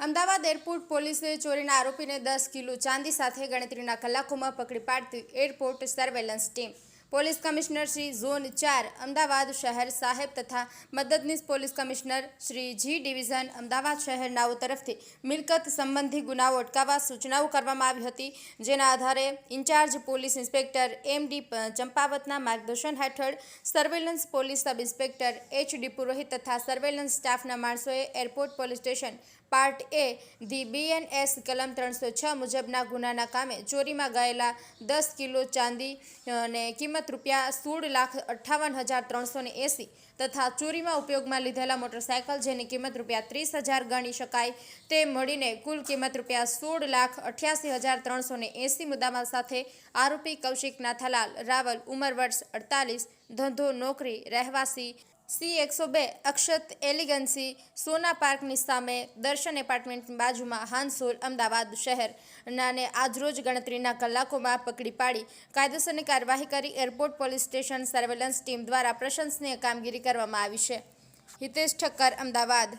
Ahmedabad airport પોલીસે ચોરીના આરોપીને દસ કિલો ચાંદી સાથે ગણતરીના કલાકોમાં પકડી પાડતી airport surveillance team. Police commissioner Shri zone ચાર, અમદાવાદ શહેર સાહેબ તથા મદદનીશ police commissioner Shri G division, Ahmedabad શહેરનાઓ તરફથી મિલકત સંબંધી ગુનાઓ અટકાવવા સૂચનાઓ કરવામાં આવી હતી, જેના આધારે incharge police inspector M D ચંપાવતના માર્ગદર્શન હેઠળ surveillance police sub inspector H D Purohit તથા સર્વેલન્સ સ્ટાફના માણસોએ airport police station part A the BNS કલમ ત્રણસો છ મુજબના ગુનાના કામે ચોરીમાં ગયેલા દસ કિલો ચાંદી અને કિંમત રૂપિયા સોળ લાખ અઠ્ઠાવન હજાર ત્રણસો ને એંસી તથા ચોરીમાં ઉપયોગમાં લીધેલા મોટરસાયકલ જેની કિંમત રૂપિયા ત્રીસ હજાર ગણી શકાય તે મળીને કુલ કિંમત રૂપિયા સોળ લાખ અઠ્યાસી હજાર ત્રણસો ને એંસી મુદ્દામાલ સાથે આરોપી કૌશિક નાથાલાલ રાવલ ઉંમર વર્ષ અડતાલીસ ધંધો નોકરી રહેવાસી સી એકસો બે અક્ષત એલિગન્સી સોના પાર્કની સામે દર્શન એપાર્ટમેન્ટની બાજુમાં હાંસોલ અમદાવાદ શહેર. નાને આજરોજ ગણતરીના કલાકોમાં પકડી પાડી કાયદેસરની કાર્યવાહી કરી airport police station surveillance team દ્વારા પ્રશંસનીય કામગીરી કરવામાં આવી છે. હિતેશ ઠક્કર, અમદાવાદ.